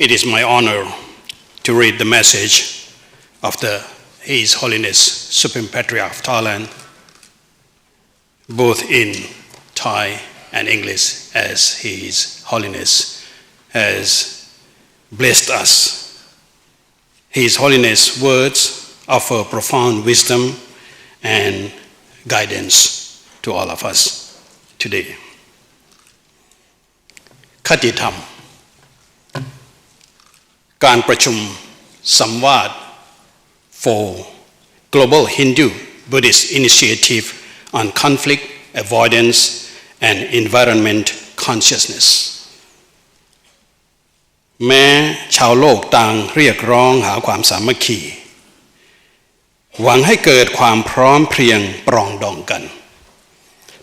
It is my honor to read the message of the His Holiness Supreme Patriarch of Thailand, both in Thai and English, as His Holiness has blessed us. His Holiness' words offer profound wisdom and guidance to all of us today. คติธรรม การประชุมสัมวาส for Global Hindu Buddhist Initiative on Conflict Avoidance and Environment Consciousness แม้ชาวโลกต่างเรียกร้องหาความสามัคคี หวังให้เกิดความพร้อมเพรียงปรองดองกัน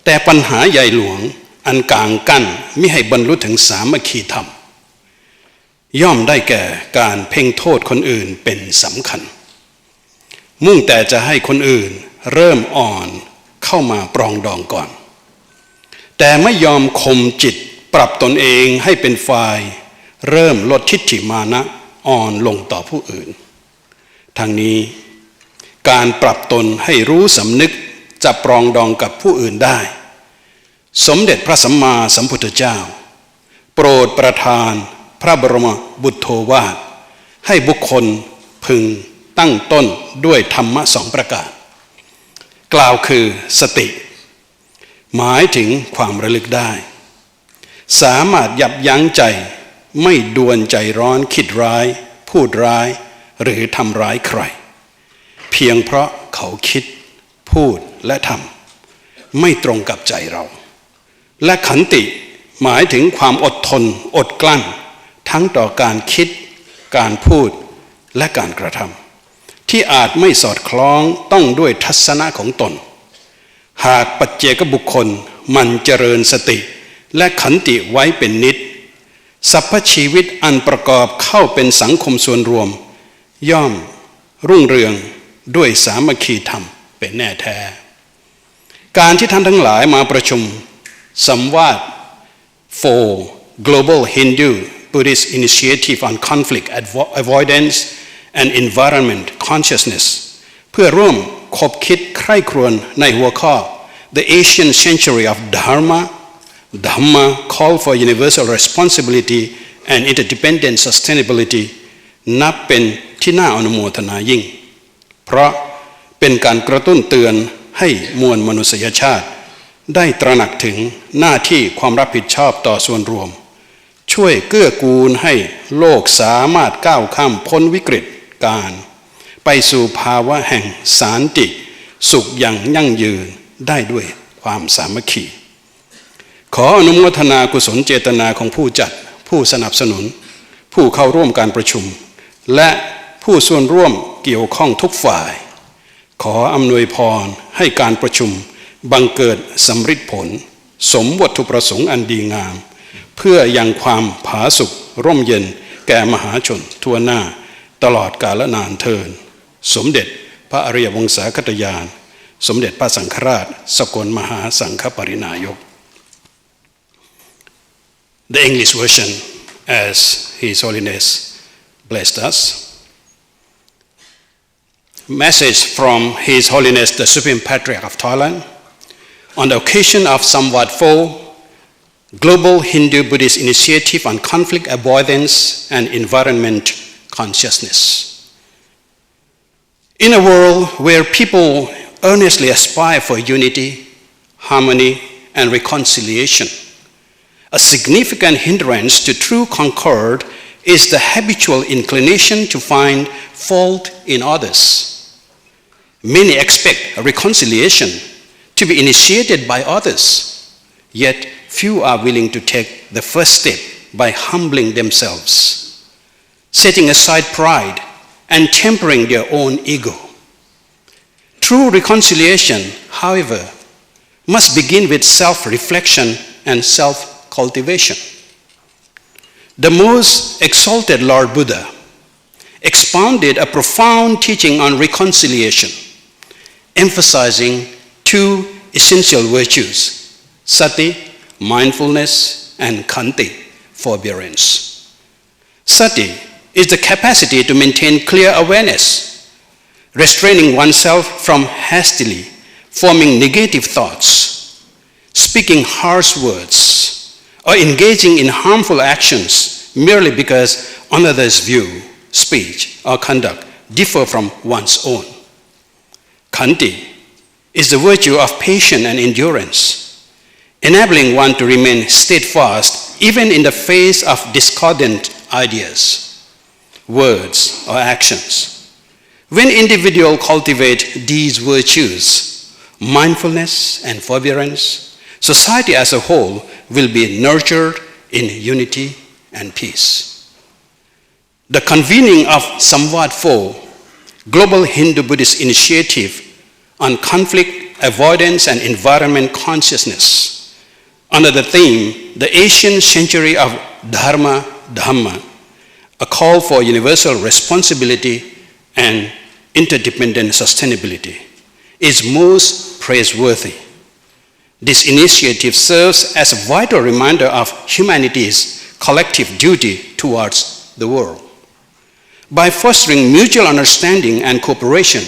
แต่ปัญหาใหญ่หลวงอันกลางกั้นมิให้บรรลุถึงสามัคคีธรรม ย่อมได้แก่การเพ่งโทษคนอื่นเป็นสำคัญ มุ่งแต่จะให้คนอื่นเริ่มอ่อนเข้ามาปรองดองก่อน แต่ไม่ยอมคมจิตปรับตนเองให้เป็นฝ่าย เริ่มลดทิฏฐิมานะอ่อนลงต่อผู้อื่น ทางนี้ การปรับตนให้รู้สำนึกจะปรองดองกับผู้อื่นได้ สมเด็จพระสัมมาสัมพุทธเจ้า โปรดประทาน พระบรมบุตรโทวาทให้บุคคลพึงตั้งต้นด้วยธรรมะสองประการ กล่าวคือสติ หมายถึงความระลึกได้ สามารถยับยั้งใจไม่ดวนใจร้อนคิดร้าย พูดร้าย หรือทำร้ายใคร เพียงเพราะเขาคิด พูดและทำไม่ตรงกับใจเรา และขันติหมายถึงความอดทนอดกลั้น ทั้งต่อการคิด การพูดและการกระทำที่อาจไม่สอดคล้องต้องด้วยทัศนะของตน หากปัจเจกบุคคลมันเจริญสติ และขันติไว้เป็นนิดสรรพชีวิตอันประกอบเข้าเป็นสังคมส่วนรวม ย่อมรุ่งเรืองด้วยสามัคคีธรรมเป็นแน่แท้ การที่ท่านทั้งหลายมาประชุมสัมวาส for Global Hindu Buddhist Initiative on Conflict Avoidance and Environment Consciousness เพื่อร่วมคบคิดใคร่ครวญในหัวข้อ The Asian Century of Dharma Dhamma Call for Universal Responsibility and Interdependent Sustainability นับเป็นที่น่าอนุโมทนายิ่ง เพราะเป็นการกระตุ้นเตือนให้มวลมนุษยชาติ ได้ตระหนักถึงหน้าที่ความรับผิดชอบต่อส่วนรวม ช่วยเกื้อกูลให้โลกสามารถก้าวข้ามพ้นวิกฤตการ ไปสู่ภาวะแห่งสารติ สุขอย่างยั่งยืนได้ด้วยความสามัคคี ขออนุโมทนากุศลเจตนาของผู้จัด ผู้สนับสนุน ผู้เข้าร่วมการประชุม และผู้ส่วนร่วมเกี่ยวข้องทุกฝ่าย ขออำนวยพรให้การประชุมบังเกิดสำฤทธิผล สมวัตถุประสงค์อันดีงาม เพื่อยังความผาสุกร่มเย็นแก่มหาชนทั่วหน้า ตลอดกาลนานเทิน สมเด็จพระอริยวงศาคตยาน สมเด็จพระสังฆราช สกลมหาสังฆปรินายก The English version as His Holiness blessed us message from His Holiness the Supreme Patriarch of Thailand on the occasion of Samvat 4 Global Hindu Buddhist Initiative on Conflict Avoidance and Environment Consciousness. In a world where people earnestly aspire for unity, harmony, and reconciliation, a significant hindrance to true concord is the habitual inclination to find fault in others. Many expect a reconciliation to be initiated by others, yet few are willing to take the first step by humbling themselves, setting aside pride, and tempering their own ego. True reconciliation, however, must begin with self reflection and self cultivation. The most exalted Lord Buddha expounded a profound teaching on reconciliation emphasizing two essential virtues sati, mindfulness, and kanti, forbearance. Sati is the capacity to maintain clear awareness, restraining oneself from hastily forming negative thoughts, speaking harsh words, or engaging in harmful actions merely because another's view, speech, or conduct differ from one's own. Kanti is the virtue of patience and endurance, enabling one to remain steadfast even in the face of discordant ideas, words, or actions. When individuals cultivate these virtues, mindfulness and forbearance, society as a whole will be nurtured in unity and peace. The convening of Samvad 4, Global Hindu Buddhist Initiative on Conflict Avoidance and Environment Consciousness, under the theme, The Asian Century of Dharma Dhamma, a call for universal responsibility and interdependent sustainability, is most praiseworthy. This initiative serves as a vital reminder of humanity's collective duty towards the world. By fostering mutual understanding and cooperation,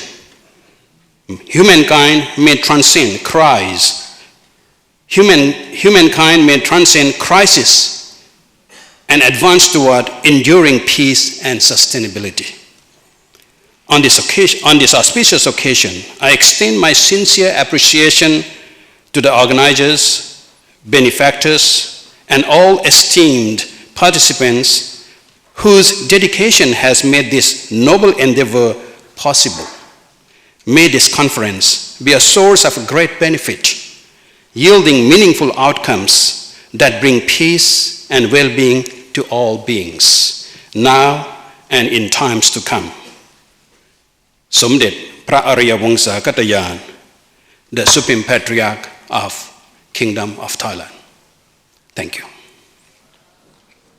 humankind may transcend crisis. Human, humankind may transcend crisis and advance toward enduring peace and sustainability. On this, occasion, on this auspicious occasion, I extend my sincere appreciation to the organizers, benefactors, and all esteemed participants whose dedication has made this noble endeavor possible. May this conference be a source of great benefit, yielding meaningful outcomes that bring peace and well being to all beings, now and in times to come. สมเด็จพระอริยวงศากัตยาน the Supreme Patriarch of Kingdom of Thailand. Thank you.